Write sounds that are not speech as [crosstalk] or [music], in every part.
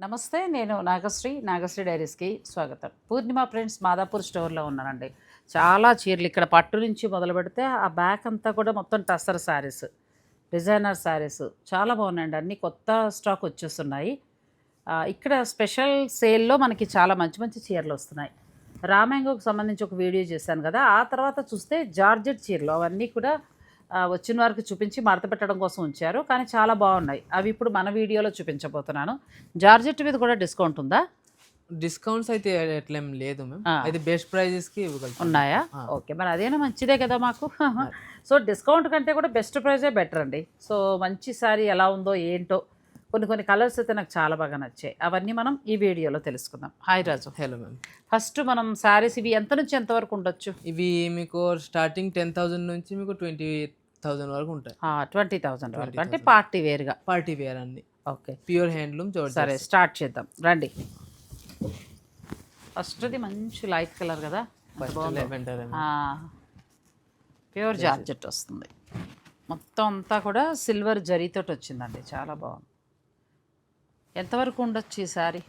నమస్తే నేను నాగశ్రీ నాగశ్రీ డైరీస్కి స్వాగతం. పూర్ణిమ ఫ్రెండ్స్ మాదాపూర్ స్టోర్లో ఉన్నానండి. చాలా చీరలు ఇక్కడ పట్టు నుంచి మొదలు పెడితే ఆ బ్యాక్ అంతా కూడా మొత్తం టస్సర్ శారీస్ డిజైనర్ శారీస్. చాలా బాగున్నాయండి. అన్నీ కొత్త స్టాక్ వచ్చేస్తున్నాయి. ఇక్కడ స్పెషల్ సేల్లో మనకి చాలా మంచి మంచి చీరలు వస్తున్నాయి. రామ్యాంగోకి సంబంధించి ఒక వీడియో చేశాను కదా ఆ తర్వాత చూస్తే జార్జెట్ చీరలు అవన్నీ కూడా వచ్చిన వారికి చూపించి మడత పెట్టడం కోసం ఉంచారు. కానీ చాలా బాగున్నాయి. అవి ఇప్పుడు మన వీడియోలో చూపించబోతున్నాను. జార్జెట్ మీద కూడా డిస్కౌంట్ ఉందా? డిస్కౌంట్స్ అయితే ఎట్లేం లేదు మ్యామ్. అయితే బెస్ట్ ప్రైజెస్కి ఉన్నాయా. ఓకే. మరి అదేనా మంచిదే కదా మాకు? సో డిస్కౌంట్ కంటే కూడా బెస్ట్ ప్రైజే బెటర్ అండి. సో మంచి సారీ ఎలా ఉందో ఏంటో కొన్ని కొన్ని కలర్స్ అయితే నాకు చాలా బాగా నచ్చాయి. అవన్నీ మనం ఈ వీడియోలో తెలుసుకుందాం. Hi Raju. Hello ma'am. First మనం శారీస్ ఇవి ఎంత నుంచి ఎంత వరకు ఉండొచ్చు? ఇవి మీకు స్టార్టింగ్ టెన్ థౌసండ్ నుంచి మీకు ట్వంటీ థౌసండ్ వరకు ఉంటాయి. ట్వంటీ థౌజండ్ వరకు. అంటే 20,000. పార్టీ వేర్గా పార్టీ వేర్ అన్ని. ఓకే. ప్యూర్ హ్యాండ్లూమ్ సరే స్టార్ట్ చేద్దాం. రండి. ఫస్ట్ది మంచి లైట్ కలర్ కదా. ప్యూర్ జార్జెట్ వస్తుంది. మొత్తం అంతా కూడా సిల్వర్ జరీతోటి వచ్చిందండి. చాలా బాగుంది. ఎంతవరకు ఉండొచ్చు ఈ సారీ?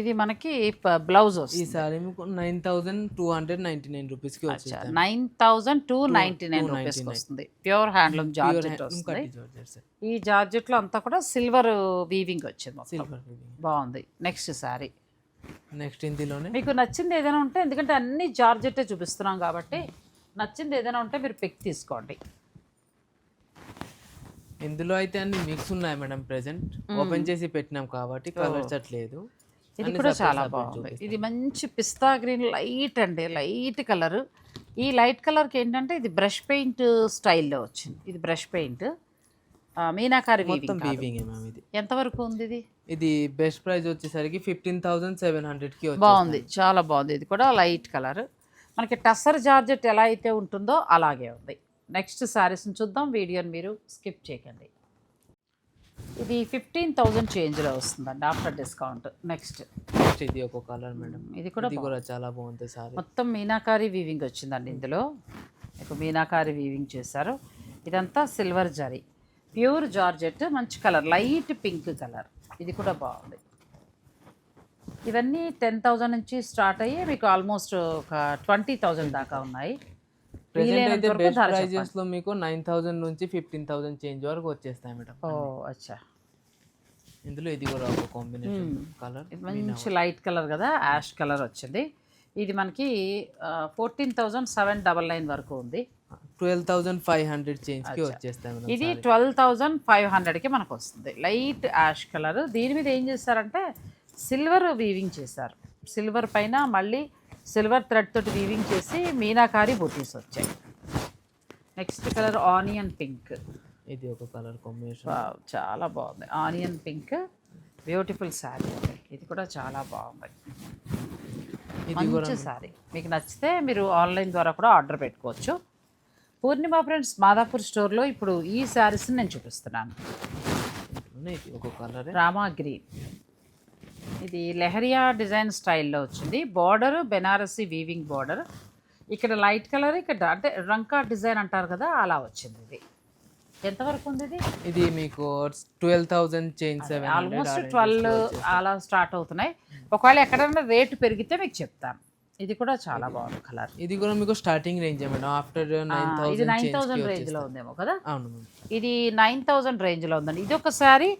ఇది మనకి బ్లౌజ్ ఈ సారీ మీకు nine thousand two hundred ninety nine రూపీస్కి nine thousand two ninety nine 299. రూపీస్కి వస్తుంది. ప్యూర్ హ్యాండ్లూమ్ జార్జెట్ వస్తుంది. ఈ జార్జెట్లో అంతా కూడా సిల్వర్ వీవింగ్ వచ్చింది సిల్వర్ బాగుంది. Next sari. నెక్స్ట్ ఇందులోనే. మీకు నచ్చింది ఏదైనా ఉంటే ఎందుకంటే అన్ని జార్జెట్టే చూపిస్తున్నాం కాబట్టి నచ్చింది ఏదైనా ఉంటే మీరు పిక్ తీసుకోండి. ఇందులో అయితే అన్ని మిక్స్ ఉన్నాయి మేడం ప్రెసెంట్ ఓపెన్ చేసి పెట్టినాం కాబట్టి కలర్స్ అట్లేదు. ఇది కూడా చాలా బాగుంది. ఇది మంచి పిస్తా గ్రీన్ లైట్ అండి లైట్ కలర్. ఈ లైట్ కలర్కి ఏంటంటే ఇది బ్రష్ పెయింట్ స్టైల్లో వచ్చింది. ఇది బ్రష్ పెయింట్. మీనాకారి ఇది. ఎంతవరకు ఉంది ఇది? ఇది బెస్ట్ ప్రైస్ వచ్చేసరికి ఫిఫ్టీన్ థౌసండ్ సెవెన్ హండ్రెడ్కి బాగుంది. చాలా బాగుంది. ఇది కూడా లైట్ కలర్. మనకి టస్సర్ జార్జెట్ ఎలా అయితే ఉంటుందో అలాగే ఉంది. నెక్స్ట్ శారీస్ని చూద్దాం. వీడియోని మీరు స్కిప్ చేయకండి. ఇది ఫిఫ్టీన్ థౌజండ్ చేంజ్లో వస్తుందండి ఆఫ్టర్ డిస్కౌంట్ నెక్స్ట్. నెక్స్ట్ ఇది ఒక కలర్ మేడం. ఇది కూడా ఇది కూడా చాలా బాగుంది సారీ. మొత్తం మీనాకారి వీవింగ్ వచ్చిందండి ఇందులో. మీకు మీనాకారి వీవింగ్ చేశారు. ఇదంతా సిల్వర్ జరీ ప్యూర్ జార్జెట్ మంచి కలర్ లైట్ పింక్ కలర్. ఇది కూడా బాగుంది. ఇవన్నీ టెన్ థౌజండ్ నుంచి స్టార్ట్ అయ్యి మీకు ఆల్మోస్ట్ ఒక ట్వంటీ థౌజండ్ దాకా ఉన్నాయి. ప్రెసెంట్ అయితే బెస్ట్ ప్రైజెస్లో మీకు నైన్ థౌసండ్ నుంచి ఫిఫ్టీన్ థౌసండ్ చేంజ్ వరకు వచ్చేస్తాయి మేడం ఓ అచ్చా. ఇందులో ఇది కూడా ఒక కాంబినేషన్ కలర్ మంచి లైట్ కలర్ కదా యాష్ కలర్ వచ్చింది. ఇది మనకి fourteen thousand seven double nine వరకు ఉంది. ట్వెల్వ్ థౌసండ్ ఫైవ్ హండ్రెడ్ చేంజ్కి వచ్చేస్తాయి ఇది ట్వెల్వ్ థౌజండ్ ఫైవ్ హండ్రెడ్కి మనకు వస్తుంది. లైట్ యాష్ కలర్ దీని మీద ఏం చేస్తారంటే సిల్వర్ వీవింగ్ చేశారు. సిల్వర్ పైన మళ్ళీ సిల్వర్ థ్రెడ్ తోటి వీవింగ్ చేసి మీనాకారి బొటీస్ వచ్చాయి. నెక్స్ట్ కలర్ ఆనియన్ పింక్ ఇది ఒక కలర్ కాంబినేషన్ చాలా బాగుంది. ఆనియన్ పింక్ బ్యూటిఫుల్ శారీ ఇది కూడా చాలా బాగుంది. మంచి శారీ మీకు నచ్చితే మీరు ఆన్లైన్ ద్వారా కూడా ఆర్డర్ పెట్టుకోవచ్చు. పూర్ణిమ ఫ్రెండ్స్ మాదాపూర్ స్టోర్లో ఇప్పుడు ఈ శారీస్ని నేను చూపిస్తున్నాను. ఒక కలర్ రామా గ్రీన్ ఇది లెహరియా డిజైన్ స్టైల్లో వచ్చింది. Border Banarasi weaving border. ఇక్కడ లైట్ కలర్ ఇక్కడ అంటే రంకా డిజైన్ అంటారు కదా అలా వచ్చింది ఇది. ఎంతవరకు ఉంది ఇది? ఇది మీకు twelve thousand change almost twelve అలా స్టార్ట్ అవుతున్నాయి. ఒకవేళ ఎక్కడైనా రేటు పెరిగితే మీకు చెప్తాను. ఇది కూడా చాలా బాగుంది కలర్. ఇది కూడా మీకు starting range madam. After nine ఇది థౌసండ్ నైన్ చేంజ్ థౌజండ్ రేంజ్లో ఉందేమో కదా? అవును ఇది నైన్ థౌజండ్ రేంజ్లో ఉందండి. ఇది ఒక శారీ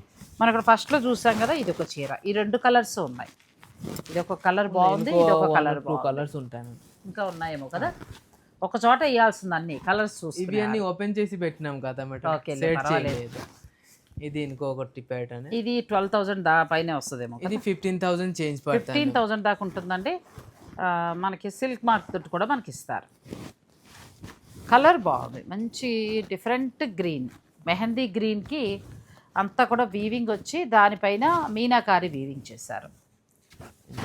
మనం ఇక్కడ ఫస్ట్లో చూసాం కదా ఇది ఒక చీర. ఈ రెండు కలర్స్ ఉన్నాయి. ఇది ఒక కలర్ బాగుంది ఇది ఒక కలర్ కలర్స్ ఉంటాయి. ఇంకా ఉన్నాయేమో కదా? ఒక చోట వేయాల్సింది అన్ని కలర్స్ చూసి ఇవి అన్ని ఓపెన్ చేసి పెట్టినాం కదా మేడం. ఇది ఇంకొకటి ప్యాటర్న్ ఇది ట్వెల్వ్ థౌజండ్ దా పైనే వస్తుందేమో ఇది fifteen thousand change fifteen thousand దాకా ఉంటుందండి. మనకి సిల్క్ మార్క్ తోటి కూడా మనకి ఇస్తారు కలర్ బాగుంది. మంచి డిఫరెంట్ గ్రీన్ మెహందీ గ్రీన్కి అంతా కూడా వీవింగ్ వచ్చి దానిపైన మీనాకారి వీవింగ్ చేశారు.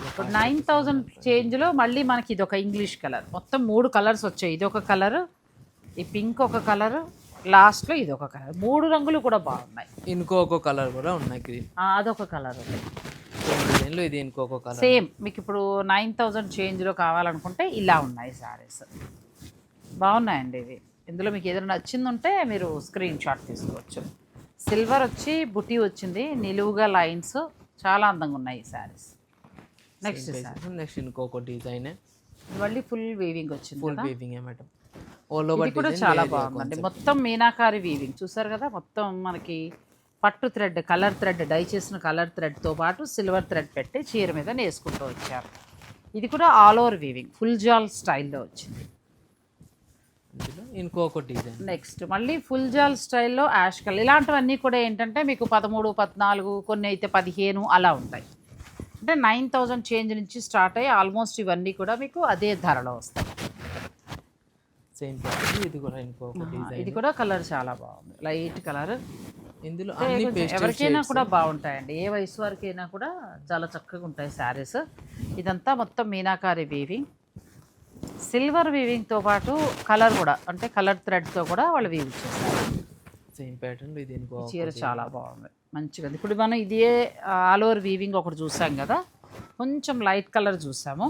ఇప్పుడు నైన్ థౌజండ్ చేంజ్లో మళ్ళీ మనకి ఇది ఒక ఇంగ్లీష్ కలర్ మొత్తం మూడు కలర్స్ వచ్చాయి. ఇది ఒక కలర్ ఈ పింక్ ఒక కలర్ లాస్ట్లో ఇది ఒక కలర్ మూడు రంగులు కూడా బాగున్నాయి. ఇంకొక కలర్ కూడా ఉన్నాయి అదొక కలర్ ఉంది. డిజైన్లో ఇది ఇంకొక కలర్ సేమ్ మీకు ఇప్పుడు నైన్ థౌజండ్ చేంజ్లో కావాలనుకుంటే ఇలా ఉన్నాయి శారీస్ బాగున్నాయండి ఇవి. ఇందులో మీకు ఏదైనా నచ్చింది ఉంటే మీరు స్క్రీన్ షాట్ తీసుకోవచ్చు. సిల్వర్ వచ్చి బుటీ వచ్చింది నిలువుగా లైన్స్ చాలా అందంగా ఉన్నాయి ఈ శారీస్. Next sari. నెక్స్ట్ ఇంకొక డిజైన్ మళ్ళీ ఫుల్ వీవింగ్ వచ్చింది full weaving madam. All over కూడా చాలా బాగుందండి మొత్తం మీనాకారి వీవింగ్ చూసారు కదా? మొత్తం మనకి పట్టు థ్రెడ్ కలర్ థ్రెడ్ డై చేసిన కలర్ థ్రెడ్తో పాటు సిల్వర్ థ్రెడ్ పెట్టి చీర మీద నేసుకుంటూ వచ్చారు. ఇది కూడా ఆల్ ఓవర్ వీవింగ్ ఫుల్ జాల్ స్టైల్లో వచ్చింది. ఇందులో ఇంకొక డిజైన్. నెక్స్ట్ మళ్ళీ ఫుల్ జాల్ స్టైల్లో యాష్ కలర్. ఇలాంటివన్నీ కూడా ఏంటంటే మీకు పదమూడు పద్నాలుగు కొన్ని అయితే పదిహేను అలా ఉంటాయి. అంటే నైన్ థౌజండ్ చేంజ్ నుంచి స్టార్ట్ అయ్యి ఆల్మోస్ట్ ఇవన్నీ కూడా మీకు అదే ధరలో వస్తాయి. సేమ్ ఇది కూడా ఇంకొక డిజైన్ ఇది కూడా కలర్ చాలా బాగుంది. Light colour. ఇందులో ఎవరికైనా కూడా బాగుంటాయండి. ఏ వయసు వారికైనా కూడా చాలా చక్కగా ఉంటాయి శారీస్. ఇదంతా మొత్తం మీనాకారి వీవింగ్ సిల్వర్ వీవింగ్తో పాటు కలర్ కూడా అంటే కలర్ థ్రెడ్తో కూడా వాళ్ళు వీవ్ చేస్తారు. సేమ్ ప్యాటర్న్ ఇది ఈ ఇంకొక చీర చాలా బాగుంది మంచిగా. ఇప్పుడు మనం ఇదే ఆల్ ఓవర్ వీవింగ్ ఒకటి చూసాం కదా కొంచెం లైట్ కలర్ చూసాము.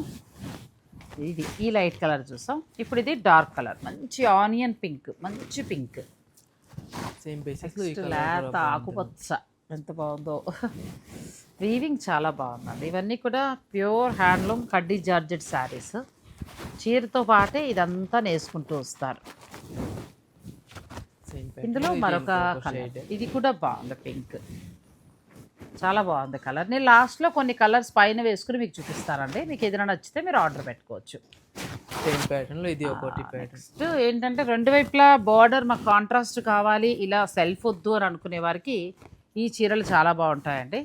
ఇది ఈ లైట్ కలర్ చూసాం. ఇప్పుడు ఇది డార్క్ కలర్ మంచి ఆనియన్ పింక్ మంచి పింక్ సేమ్ బేసిక్స్ లేత ఆకుపచ్చ ఎంత బాగుందో. వీవింగ్ చాలా బాగుందండి. ఇవన్నీ కూడా ప్యూర్ హ్యాండ్లూమ్ కడ్డీ జార్జెట్ శారీస్ చీరతో పాటే ఇదంతా నేసుకుంటూ వస్తారు. ఇందులో మరొక కలర్ ఇది కూడా బాగుంది పింక్ చాలా బాగుంది కలర్ నేను లాస్ట్లో కొన్ని కలర్స్ పైన వేసుకుని మీకు చూపిస్తానండి. మీకు ఏదైనా నచ్చితే మీరు ఆర్డర్ పెట్టుకోవచ్చు. సేమ్ ఇది ఒకటి నెక్స్ట్ ఏంటంటే రెండు వైపులా బార్డర్ మాకు కాంట్రాస్ట్ కావాలి ఇలా సెల్ఫ్ వద్దు అని అనుకునే వారికి ఈ చీరలు చాలా బాగుంటాయండి.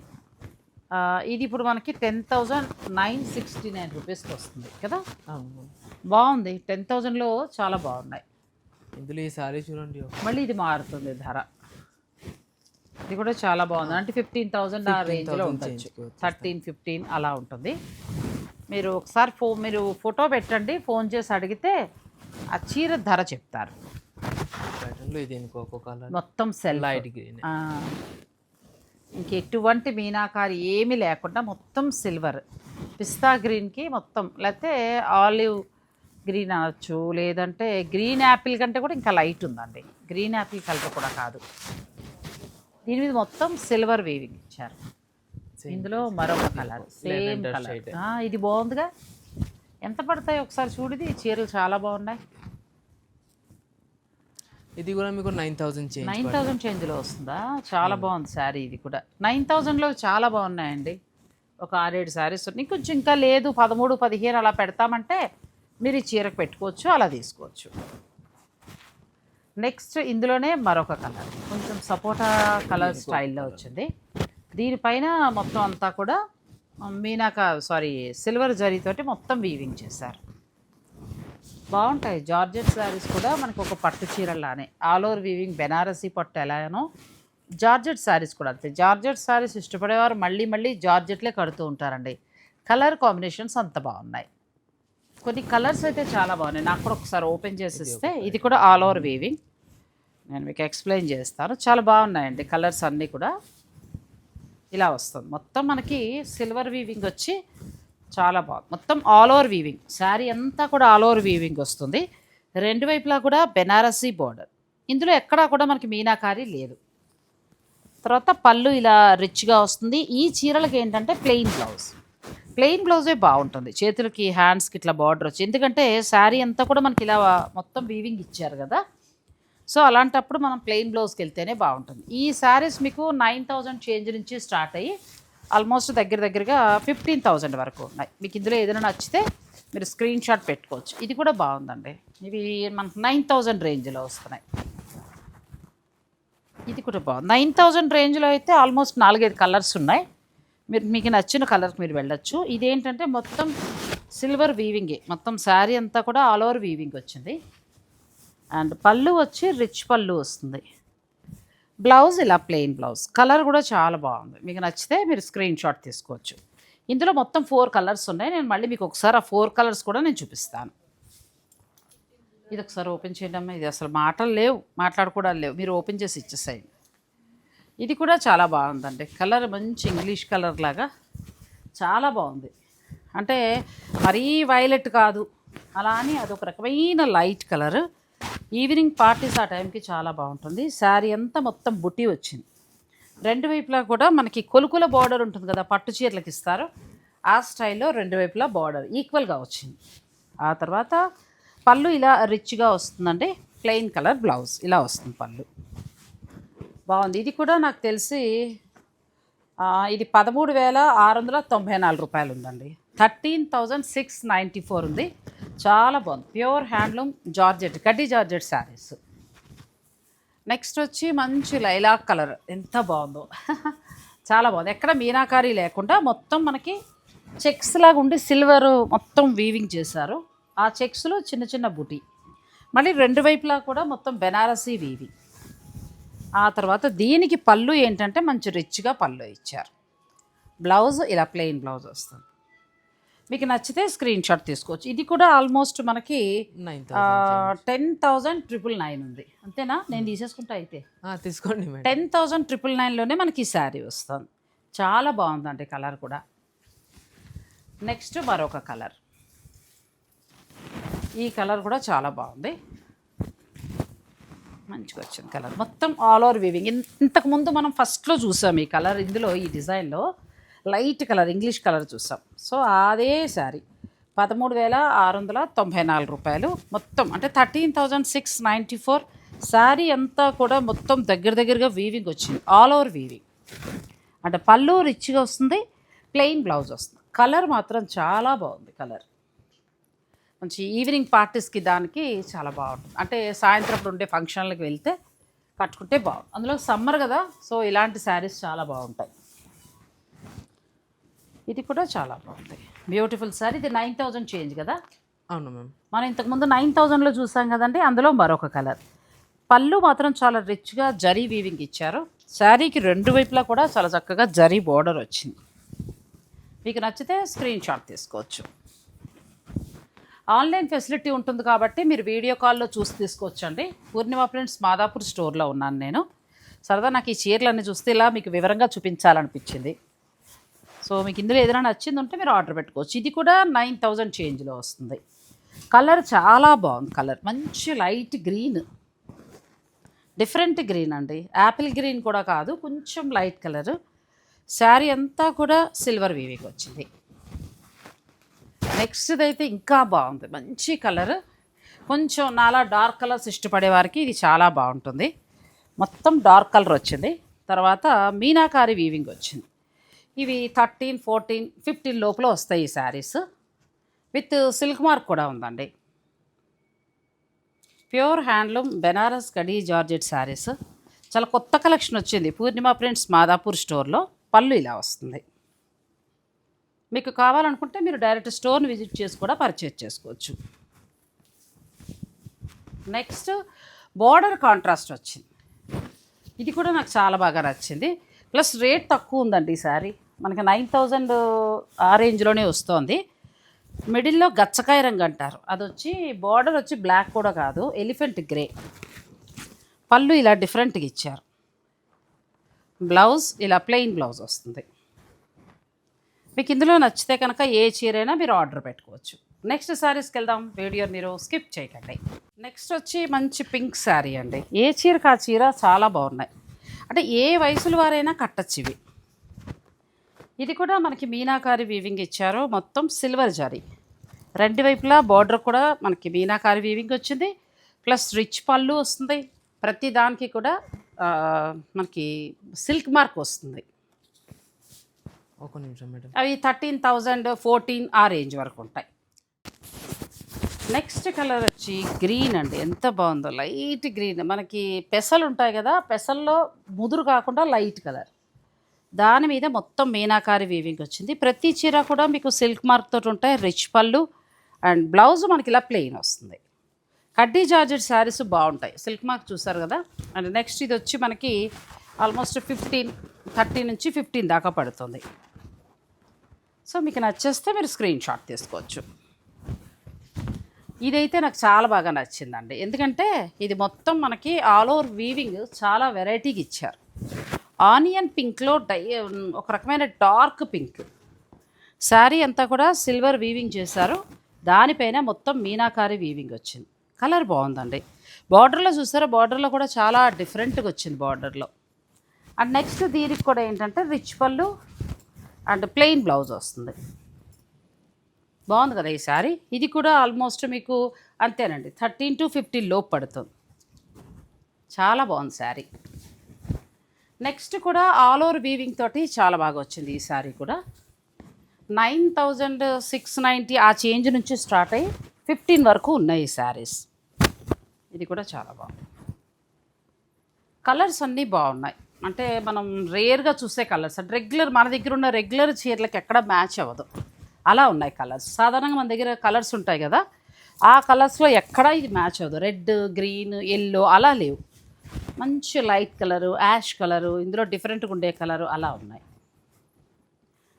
ఇది ఇప్పుడు మనకి ten thousand nine sixty nine రూపీస్కి వస్తుంది కదా? బాగుంది. టెన్ థౌజండ్లో చాలా బాగున్నాయి. ఇందులో ఈ సారీ చూడండి. మళ్ళీ ఇది మారుతుంది ధర. ఇది కూడా చాలా బాగుంది. అంటే ఫిఫ్టీన్ థౌజండ్ ఆ రేంజ్లో 15,000 ఉండొచ్చు. థర్టీన్ ఫిఫ్టీన్ అలా ఉంటుంది. మీరు ఒకసారి ఫో మీరు ఫోటో పెట్టండి ఫోన్ చేసి అడిగితే ఆ చీర ధర చెప్తారు. మొత్తం సెల్ లైట్ గ్రీన్ ఇంక ఎటువంటి మీనాకారి ఏమీ లేకుండా మొత్తం సిల్వర్. పిస్తా గ్రీన్కి మొత్తం. లేకపోతే ఆలివ్ గ్రీన్ అనొచ్చు లేదంటే గ్రీన్ యాపిల్ కంటే కూడా ఇంకా లైట్ ఉందండి. గ్రీన్ యాపిల్ కలర్ కూడా కాదు. దీని మీద మొత్తం సిల్వర్ వేవింగ్ ఇచ్చారు. ఇందులో మరొక కలర్ సేమ్ కలర్. ఇది బాగుందిగా. ఎంత పడతాయి ఒకసారి చూడిది చీరలు చాలా బాగున్నాయి. ఇది కూడా మీకు nine thousand change nine thousand చేంజ్లో వస్తుందా? చాలా బాగుంది శారీ ఇది కూడా. నైన్ థౌజండ్లో చాలా బాగున్నాయండి. ఒక ఆరేడు శారీస్ ఉన్నాయి కొంచెం ఇంకా లేదు పదమూడు పదిహేను అలా పెడతామంటే మీరు ఈ చీరకు పెట్టుకోవచ్చు అలా తీసుకోవచ్చు. నెక్స్ట్ ఇందులోనే మరొక కలర్ కొంచెం సపోటా కలర్ స్టైల్లో వచ్చింది. దీనిపైన మొత్తం అంతా కూడా మీనాక సారీ సిల్వర్ జరీతోటి మొత్తం వీవింగ్ చేశారు. బాగుంటాయి. జార్జెట్ శారీస్ కూడా మనకు ఒక పట్టు చీరలానే. ఆల్ ఓవర్ వీవింగ్ బెనారసీ పట్టు ఎలానో జార్జెట్ శారీస్ కూడా అంతే. జార్జెట్ శారీస్ ఇష్టపడేవారు మళ్ళీ మళ్ళీ జార్జెట్లే కడుతూ ఉంటారండి. కలర్ కాంబినేషన్స్ అంత బాగున్నాయి. కొన్ని కలర్స్ అయితే చాలా బాగున్నాయి. నాకు కూడా ఒకసారి ఓపెన్ చేసి ఇస్తే ఇది కూడా ఆల్ ఓవర్ వీవింగ్. నేను మీకు ఎక్స్ప్లెయిన్ చేస్తాను. చాలా బాగున్నాయండి కలర్స్ అన్నీ కూడా. ఇలా వస్తుంది. మొత్తం మనకి సిల్వర్ వీవింగ్ వచ్చి చాలా బాగుంది మొత్తం ఆల్ ఓవర్ వీవింగ్ శారీ అంతా కూడా ఆల్ ఓవర్ వీవింగ్ వస్తుంది. రెండు వైపులా కూడా బెనారసీ బార్డర్ ఇందులో ఎక్కడా కూడా మనకి మీనాకారి లేదు. తర్వాత పళ్ళు ఇలా రిచ్గా వస్తుంది. ఈ చీరలకి ఏంటంటే ప్లెయిన్ బ్లౌజ్ ప్లెయిన్ బ్లౌజే బాగుంటుంది. చేతులకి హ్యాండ్స్కి ఇట్లా బార్డర్ వచ్చి. ఎందుకంటే శారీ అంతా కూడా మనకి ఇలా మొత్తం వీవింగ్ ఇచ్చారు కదా. సో అలాంటప్పుడు మనం ప్లెయిన్ బ్లౌజ్కి వెళ్తేనే బాగుంటుంది. ఈ శారీస్ మీకు నైన్ థౌజండ్ చేంజ్ నుంచి స్టార్ట్ అయ్యి ఆల్మోస్ట్ దగ్గర దగ్గరగా ఫిఫ్టీన్ థౌజండ్ వరకు ఉన్నాయి. మీకు ఇందులో ఏదైనా నచ్చితే మీరు స్క్రీన్ షాట్ పెట్టుకోవచ్చు. ఇది కూడా బాగుందండి. ఇవి మనకు నైన్ థౌజండ్ రేంజ్లో వస్తున్నాయి. ఇది కూడా బాగుంది. నైన్ థౌజండ్ రేంజ్లో అయితే ఆల్మోస్ట్ నాలుగైదు కలర్స్ ఉన్నాయి. మీరు మీకు నచ్చిన కలర్కి మీరు వెళ్ళొచ్చు. ఇదేంటంటే మొత్తం సిల్వర్ వీవింగే. మొత్తం శారీ అంతా కూడా ఆల్ ఓవర్ వీవింగ్ వచ్చింది. అండ్ పళ్ళు వచ్చి రిచ్ పళ్ళు వస్తుంది. బ్లౌజ్ ఇలా ప్లెయిన్ బ్లౌజ్. కలర్ కూడా చాలా బాగుంది. మీకు నచ్చితే మీరు స్క్రీన్ షాట్ తీసుకోవచ్చు. ఇందులో మొత్తం ఫోర్ కలర్స్ ఉన్నాయి. నేను మళ్ళీ మీకు ఒకసారి ఆ ఫోర్ కలర్స్ కూడా నేను చూపిస్తాను. ఇది ఒకసారి ఓపెన్ చేయండి ఇది అసలు మాటలు లేవు. మాట్లాడుకోవడాలు లేవు. మీరు ఓపెన్ చేసి ఇచ్చేసేయండి. ఇది కూడా చాలా బాగుందండి. కలర్ మంచి ఇంగ్లీష్ కలర్ లాగా చాలా బాగుంది. అంటే మరీ వైలెట్ కాదు. అలా అని అదొక రకమైన లైట్ కలర్. ఈవినింగ్ పార్టీస్ ఆ టైంకి చాలా బాగుంటుంది. శారీ అంతా మొత్తం బుట్టి వచ్చింది. రెండు వైపులా కూడా మనకి కొలుకుల బార్డర్ ఉంటుంది కదా పట్టు చీరలకు ఇస్తారు. ఆ స్టైల్లో రెండు వైపులా బార్డర్ ఈక్వల్గా వచ్చింది. ఆ తర్వాత పళ్ళు ఇలా రిచ్గా వస్తుందండి. ప్లెయిన్ కలర్ బ్లౌజ్ ఇలా వస్తుంది పళ్ళు. బాగుంది. ఇది కూడా నాకు తెలిసి ఇది పదమూడు వేల ఆరు వందల తొంభై నాలుగు రూపాయలు ఉందండి. Thirteen thousand six ninety four ఉంది. చాలా బాగుంది. ప్యూర్ హ్యాండ్లూమ్ జార్జెట్ కడ్డీ జార్జెట్ శారీస్. నెక్స్ట్ వచ్చి మంచి లైలాక్ కలర్. ఎంత బాగుందో. [laughs] చాలా బాగుంది. ఎక్కడ మీనాకారి లేకుండా మొత్తం మనకి చెక్స్ లాగా ఉండి సిల్వర్ మొత్తం వీవింగ్ చేశారు. ఆ చెక్స్లో చిన్న చిన్న బుటీ. మళ్ళీ రెండు వైపులా కూడా మొత్తం బెనారసీ వీవింగ్ ఆ తర్వాత దీనికి పళ్ళు ఏంటంటే మంచి రిచ్గా పళ్ళు ఇచ్చారు. బ్లౌజ్ ఇలా ప్లెయిన్ బ్లౌజ్ వస్తుంది. మీకు నచ్చితే స్క్రీన్ షాట్ తీసుకోవచ్చు. ఇది కూడా ఆల్మోస్ట్ మనకి టెన్ థౌజండ్ ట్రిపుల్ నైన్ ఉంది. అంతేనా? నేను తీసేసుకుంటా అయితే. తీసుకోండి టెన్ థౌజండ్ ట్రిపుల్ నైన్లోనే మనకి ఈ శారీ వస్తుంది. చాలా బాగుందండి కలర్ కూడా. నెక్స్ట్ మరొక కలర్. ఈ కలర్ కూడా చాలా బాగుంది. మంచిగా వచ్చింది కలర్. మొత్తం ఆల్ ఓవర్ వీవింగ్ ఇంతకుముందు మనం ఫస్ట్లో చూసాం ఈ కలర్ ఇందులో ఈ డిజైన్లో లైట్ కలర్ ఇంగ్లీష్ కలర్ చూసాం. సో అదే శారీ. పదమూడు వేల ఆరు వందల తొంభై నాలుగు రూపాయలు. మొత్తం అంటే thirteen thousand six ninety four. Sari అంతా కూడా మొత్తం దగ్గర దగ్గరగా వీవింగ్ వచ్చింది. ఆల్ ఓవర్ వీవింగ్ అంటే పళ్ళు రిచ్గా వస్తుంది ప్లెయిన్ బ్లౌజ్ వస్తుంది. కలర్ మాత్రం చాలా బాగుంది కలర్ మంచి ఈవినింగ్ పార్టీస్కి దానికి చాలా బాగుంటుంది. అంటే సాయంత్రం అప్పుడు ఉండే ఫంక్షన్లకు వెళ్తే కట్టుకుంటే బాగుంది. అందులో సమ్మర్ కదా సో ఇలాంటి శారీస్ చాలా బాగుంటాయి. ఇది కూడా చాలా బాగుంది. బ్యూటిఫుల్ శారీ ఇది నైన్ థౌజండ్ చేంజ్ కదా? అవును మ్యామ్ మనం ఇంతకుముందు నైన్ థౌజండ్లో చూసాం కదండి అందులో మరొక కలర్ పళ్ళు మాత్రం చాలా రిచ్గా జరీ వీవింగ్ ఇచ్చారు. శారీకి రెండు వైపులా కూడా చాలా చక్కగా జరీ బోర్డర్ వచ్చింది. మీకు నచ్చితే స్క్రీన్ షాట్ తీసుకోవచ్చు. ఆన్లైన్ ఫెసిలిటీ ఉంటుంది కాబట్టి మీరు వీడియో కాల్లో చూసి తీసుకోవచ్చండి. పూర్ణిమ ఫ్రెండ్స్ మాదాపూర్ స్టోర్లో ఉన్నాను నేను. సరదా నాకు ఈ చీరలన్నీ చూస్తే ఇలా మీకు వివరంగా చూపించాలనిపించింది. సో మీకు ఇందులో ఏదైనా నచ్చింది ఉంటే మీరు ఆర్డర్ పెట్టుకోవచ్చు. ఇది కూడా నైన్ థౌజండ్ చేంజ్లో వస్తుంది. కలర్ చాలా బాగుంది కలర్. మంచి లైట్ గ్రీన్. డిఫరెంట్ గ్రీన్ అండి. యాపిల్ గ్రీన్ కూడా కాదు కొంచెం లైట్ కలర్. శారీ అంతా కూడా సిల్వర్ వీవింగ్ వచ్చింది. నెక్స్ట్ అయితే ఇంకా బాగుంది. మంచి కలర్. కొంచెం నాలా డార్క్ కలర్స్ ఇష్టపడే వారికి ఇది చాలా బాగుంటుంది. మొత్తం డార్క్ కలర్ వచ్చింది. తర్వాత మీనాకారి వీవింగ్ వచ్చింది. ఇవి థర్టీన్ ఫోర్టీన్ ఫిఫ్టీన్ లోపల వస్తాయి ఈ శారీస్. విత్ సిల్క్ మార్క్ కూడా ఉందండి. Pure handloom Banaras khaddi georgette saris. చాలా కొత్త కలెక్షన్ వచ్చింది. పూర్ణిమ ప్రింట్స్ మాదాపూర్ స్టోర్లో పళ్ళు ఇలా వస్తుంది. మీకు కావాలనుకుంటే మీరు డైరెక్ట్ స్టోర్ని విజిట్ చేసి కూడా పర్చేజ్ చేసుకోవచ్చు. నెక్స్ట్ బోర్డర్ కాంట్రాస్ట్ వచ్చింది. ఇది కూడా నాకు చాలా బాగా నచ్చింది. ప్లస్ రేట్ తక్కువ ఉందండి ఈ సారీ మనకి నైన్ థౌజండ్ ఆ రేంజ్లోనే వస్తుంది. మిడిల్లో గచ్చకాయ రంగు అంటారు. అది వచ్చి బార్డర్ వచ్చి బ్లాక్ కూడా కాదు ఎలిఫెంట్ గ్రే. పళ్ళు ఇలా డిఫరెంట్గా ఇచ్చారు. బ్లౌజ్ ఇలా ప్లెయిన్ బ్లౌజ్ వస్తుంది. మీకు ఇందులో నచ్చితే కనుక ఏ చీరైనా మీరు ఆర్డర్ పెట్టుకోవచ్చు. నెక్స్ట్ శారీస్కి వెళ్దాం. వీడియో మీరు స్కిప్ చేయకండి. నెక్స్ట్ వచ్చి మంచి పింక్ శారీ అండి. ఏ చీరకు ఆ చీర చాలా బాగున్నాయి. అంటే ఏ వయసుల వారైనా కట్టచ్చు ఇవి. ఇది కూడా మనకి మీనాకారి వీవింగ్ ఇచ్చారు. మొత్తం సిల్వర్ జరీ రెండు వైపులా బార్డర్ కూడా మనకి మీనాకారి వీవింగ్ వచ్చింది. ప్లస్ రిచ్ పళ్ళు వస్తుంది. ప్రతి దానికి కూడా మనకి సిల్క్ మార్క్ వస్తుంది. ఒక నిమిషం మేడం. అవి థర్టీన్ థౌజండ్ ఫోర్టీన్ ఆ రేంజ్ వరకు ఉంటాయి. నెక్స్ట్ కలర్ వచ్చి గ్రీన్ అండి. ఎంత బాగుందో. లైట్ గ్రీన్ మనకి పెసలు ఉంటాయి కదా. పెసల్లో ముదురు కాకుండా లైట్ కలర్ దాని మీద మొత్తం మీనాకారి వీవింగ్ వచ్చింది. ప్రతి చీర కూడా మీకు సిల్క్ మార్క్ తోటి ఉంటాయి రిచ్ పళ్ళు అండ్ బ్లౌజ్ మనకి ఇలా ప్లెయిన్ వస్తుంది. కడ్డీ జార్జెట్ శారీస్ బాగుంటాయి. సిల్క్ మార్క్ చూసారు కదా? అండ్ నెక్స్ట్ ఇది వచ్చి మనకి ఆల్మోస్ట్ ఫిఫ్టీన్ థర్టీ నుంచి ఫిఫ్టీన్ దాకా పడుతుంది. సో మీకు నచ్చేస్తే మీరు స్క్రీన్ షాట్ తీసుకోవచ్చు. ఇదైతే నాకు చాలా బాగా నచ్చిందండి. ఎందుకంటే ఇది మొత్తం మనకి ఆల్ ఓవర్ వీవింగ్ చాలా వెరైటీగా ఇచ్చారు. ఆనియన్ పింక్లో డై ఒక రకమైన డార్క్ పింక్. శారీ అంతా కూడా సిల్వర్ వీవింగ్ చేశారు. దానిపైన మొత్తం మీనాకారి వీవింగ్ వచ్చింది. కలర్ బాగుందండి. బార్డర్లో చూసారా? బార్డర్లో కూడా చాలా డిఫరెంట్గా వచ్చింది బార్డర్లో. అండ్ నెక్స్ట్ దీనికి కూడా ఏంటంటే రిచ్ పళ్ళు అండ్ ప్లెయిన్ బ్లౌజ్ వస్తుంది. బాగుంది కదా ఈ శారీ? ఇది కూడా ఆల్మోస్ట్ మీకు అంతేనండి థర్టీన్ టు ఫిఫ్టీన్ లోపు పడుతుంది. చాలా బాగుంది శారీ. నెక్స్ట్ కూడా ఆల్ ఓవర్ వీవింగ్ తోటి చాలా బాగా వచ్చింది ఈ శారీ కూడా. నైన్ థౌజండ్ సిక్స్ నైంటీ ఆ చేంజ్ నుంచి స్టార్ట్ అయ్యి ఫిఫ్టీన్ వరకు ఉన్నాయి ఈ శారీస్ ఇది కూడా చాలా బాగుంది. కలర్స్ అన్నీ బాగున్నాయి. అంటే మనం రేర్గా చూసే కలర్స్. అంటే రెగ్యులర్ మన దగ్గర ఉన్న రెగ్యులర్ చీరలకు ఎక్కడ మ్యాచ్ అవ్వదు. అలా ఉన్నాయి కలర్స్. సాధారణంగా మన దగ్గర కలర్స్ ఉంటాయి కదా ఆ కలర్స్లో ఎక్కడా ఇది మ్యాచ్ అవ్వదు. రెడ్ గ్రీన్ ఎల్లో అలా లేవు. మంచి లైట్ కలరు యాష్ కలరు ఇందులో డిఫరెంట్గా ఉండే కలరు అలా ఉన్నాయి.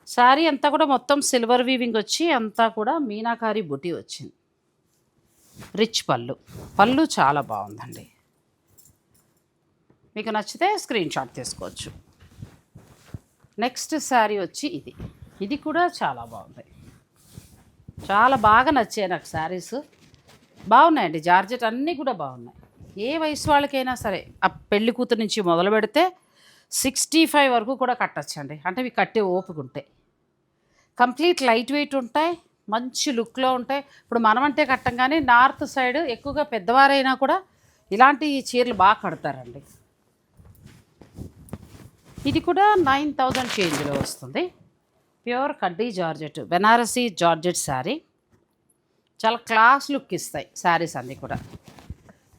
శారీ అంతా కూడా మొత్తం సిల్వర్ వీవింగ్ వచ్చి అంతా కూడా మీనాకారి బుటీ వచ్చింది. రిచ్ పళ్ళు. పళ్ళు చాలా బాగుందండి. మీకు నచ్చితే స్క్రీన్ షాట్ తీసుకోవచ్చు. నెక్స్ట్ శారీ వచ్చి ఇది. ఇది కూడా చాలా బాగుంది. చాలా బాగా నచ్చాయి నాకు శారీస్ బాగున్నాయండి జార్జెట్ అన్నీ కూడా బాగున్నాయి. ఏ వయసు వాళ్ళకైనా సరే ఆ పెళ్ళి కూతురు నుంచి మొదలు పెడితే సిక్స్టీ ఫైవ్ వరకు కూడా కట్టచ్చండి. అంటే ఇవి కట్టే ఓపిక ఉంటాయి. కంప్లీట్ లైట్ వెయిట్ ఉంటాయి మంచి లుక్లో ఉంటాయి. ఇప్పుడు మనం అంటే కట్టం కానీ నార్త్ సైడ్ ఎక్కువగా పెద్దవారైనా కూడా ఇలాంటి చీరలు బాగా కడతారండి. ఇది కూడా నైన్ థౌజండ్ చేంజ్లో వస్తుంది. ప్యూర్ కడ్డీ జార్జెట్ బెనారసీ జార్జెట్ శారీ. చాలా క్లాస్ లుక్ ఇస్తాయి శారీస్ అన్నీ కూడా.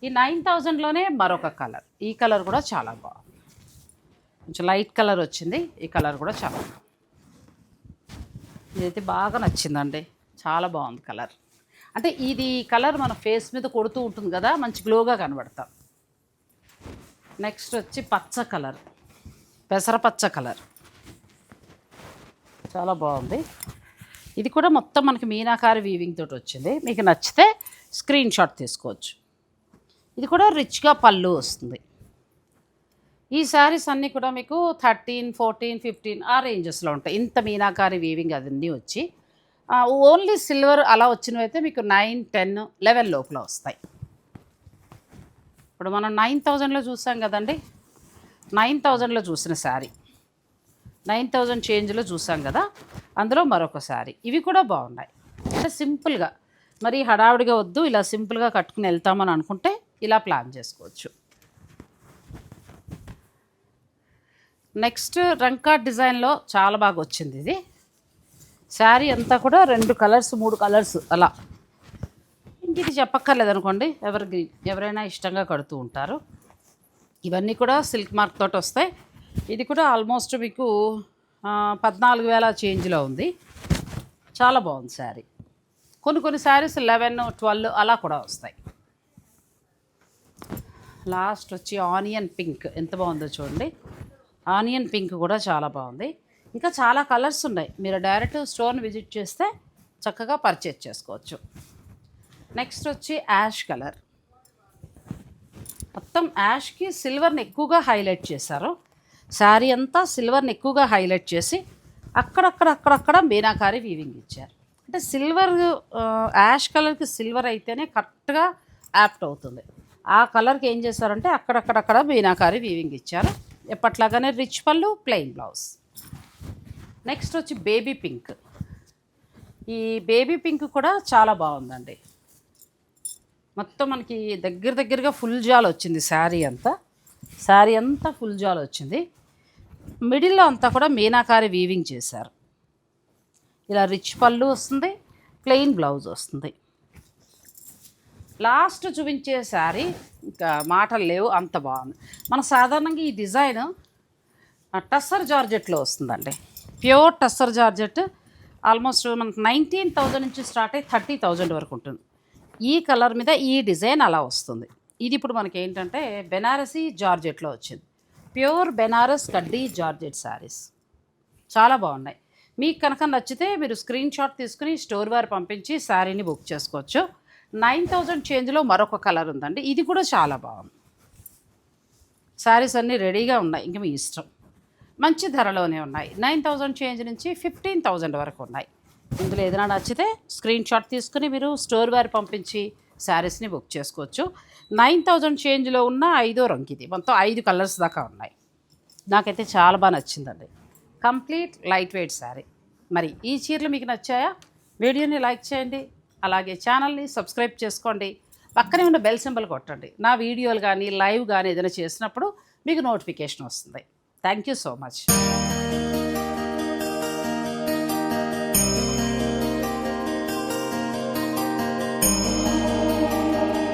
ఈ నైన్ థౌజండ్లోనే మరొక కలర్. ఈ కలర్ కూడా చాలా బాగుంది. కొంచెం లైట్ కలర్ వచ్చింది. ఈ కలర్ కూడా చాలా బాగుంది. ఇదైతే బాగా నచ్చిందండి. చాలా బాగుంది కలర్. అంటే ఇది కలర్ మన ఫేస్ మీద కొడుతూ ఉంటుంది కదా మంచి గ్లోగా కనబడతాం. నెక్స్ట్ వచ్చి పచ్చ కలర్. పెసరపచ్చ కలర్. చాలా బాగుంది. ఇది కూడా మొత్తం మనకి మీనాకారి వీవింగ్ తోటి వచ్చింది. మీకు నచ్చితే స్క్రీన్ షాట్ తీసుకోవచ్చు. ఇది కూడా రిచ్గా పళ్ళు వస్తుంది. ఈ శారీస్ అన్నీ కూడా మీకు థర్టీన్ ఫోర్టీన్ ఫిఫ్టీన్ ఆ రేంజెస్లో ఉంటాయి. ఇంత మీనాకారి వీవింగ్ అదన్నీ వచ్చి ఓన్లీ సిల్వర్ అలా వచ్చినవి అయితే మీకు నైన్ టెన్ లెవెన్ లోపల వస్తాయి. ఇప్పుడు మనం నైన్ థౌజండ్లో చూసాం కదండి. నైన్ థౌజండ్లో చూసిన శారీ నైన్ థౌజండ్ చేంజ్లో చూసాం కదా. అందులో మరొక శారీ ఇవి కూడా బాగున్నాయి. అంటే సింపుల్గా మరి హడావుడిగా వద్దు ఇలా సింపుల్గా కట్టుకుని వెళ్తామని అనుకుంటే ఇలా ప్లాన్ చేసుకోవచ్చు. నెక్స్ట్ రంకా డిజైన్లో చాలా బాగా వచ్చింది ఇది. శారీ అంతా కూడా రెండు కలర్స్ మూడు కలర్స్ అలా. ఇంక ఇది చెప్పక్కర్లేదు అనుకోండి. ఎవరికి ఎవరైనా ఇష్టంగా కడుతూ ఉంటారు. ఇవన్నీ కూడా సిల్క్ మార్క్ తోటి వస్తాయి. ఇది కూడా ఆల్మోస్ట్ మీకు పద్నాలుగు వేల చేంజ్లో ఉంది. చాలా బాగుంది శారీ. కొన్ని కొన్ని శారీస్ లెవెన్ ట్వెల్వ్ అలా కూడా వస్తాయి. లాస్ట్ వచ్చి ఆనియన్ పింక్. ఎంత బాగుందో చూడండి. ఆనియన్ పింక్ కూడా చాలా బాగుంది. ఇంకా చాలా కలర్స్ ఉన్నాయి. మీరు డైరెక్ట్ స్టోర్ని విజిట్ చేస్తే చక్కగా పర్చేజ్ చేసుకోవచ్చు. నెక్స్ట్ వచ్చి యాష్ కలర్. మొత్తం యాష్కి సిల్వర్ని ఎక్కువగా హైలైట్ చేశారు. శారీ అంతా సిల్వర్ని ఎక్కువగా హైలైట్ చేసి అక్కడక్కడ అక్కడక్కడ మీనాకారి వీవింగ్ ఇచ్చారు. అంటే సిల్వర్ యాష్ కలర్కి సిల్వర్ అయితేనే కరెక్ట్గా యాప్ట్ అవుతుంది. ఆ కలర్కి ఏం చేశారంటే అక్కడక్కడక్కడ మీనాకారి వీవింగ్ ఇచ్చారు. ఎప్పట్లాగానే rich pallu plain blouse next వచ్చి బేబీ పింక్ ఈ బేబీ పింక్ కూడా చాలా బాగుందండి. మొత్తం మనకి దగ్గర దగ్గరగా ఫుల్ జాల్ వచ్చింది శారీ అంతా. శారీ అంతా ఫుల్ జాల్ వచ్చింది. మిడిల్లో అంతా కూడా మీనాకారి వీవింగ్ చేశారు. ఇలా రిచ్ పళ్ళు వస్తుంది ప్లెయిన్ బ్లౌజ్ వస్తుంది. లాస్ట్ చూపించే శారీ ఇంకా మాటలు లేవు అంత బాగుంది. మన సాధారణంగా ఈ డిజైన్ టస్సర్ జార్జెట్లో వస్తుందండి. ప్యూర్ టస్సర్ జార్జెట్ ఆల్మోస్ట్ మనకు నైన్టీన్ థౌజండ్ నుంచి స్టార్ట్ అయ్యి థర్టీ థౌజండ్ వరకు ఉంటుంది. ఈ కలర్ మీద ఈ డిజైన్ అలా వస్తుంది. ఇది ఇప్పుడు మనకి ఏంటంటే బెనారసీ జార్జెట్లో వచ్చింది. ప్యూర్ బెనారస్ కడ్డీ జార్జెట్ శారీస్. చాలా బాగున్నాయి. మీకు కనుక నచ్చితే మీరు స్క్రీన్ షాట్ తీసుకుని స్టోర్ వారు పంపించి శారీని బుక్ చేసుకోవచ్చు. నైన్ థౌజండ్ చేంజ్లో మరొక కలర్ ఉందండి. ఇది కూడా చాలా బాగుంది. శారీస్ అన్నీ రెడీగా ఉన్నాయి. ఇంక మీ ఇష్టం. మంచి ధరలోనే ఉన్నాయి. నైన్ థౌజండ్ చేంజ్ నుంచి ఫిఫ్టీన్ థౌజండ్ వరకు ఉన్నాయి. ఇందులో ఏదైనా నచ్చితే స్క్రీన్ షాట్ తీసుకుని మీరు స్టోర్ వారి పంపించి శారీస్ని బుక్ చేసుకోవచ్చు. నైన్ థౌజండ్ చేంజ్లో ఉన్న ఐదో రంగు ఇది. మొత్తం ఐదు కలర్స్ దాకా ఉన్నాయి. నాకైతే చాలా బాగా నచ్చిందండి. Complete light weight sari. మరి ఈ చీరలు మీకు నచ్చాయా? వీడియోని లైక్ చేయండి. అలాగే ఛానల్ని సబ్స్క్రైబ్ చేసుకోండి. పక్కనే ఉన్న బెల్ సింబల్ కొట్టండి. నా వీడియోలు కానీ లైవ్ కానీ ఏదైనా చేసినప్పుడు మీకు నోటిఫికేషన్ వస్తుంది. Thank you so much.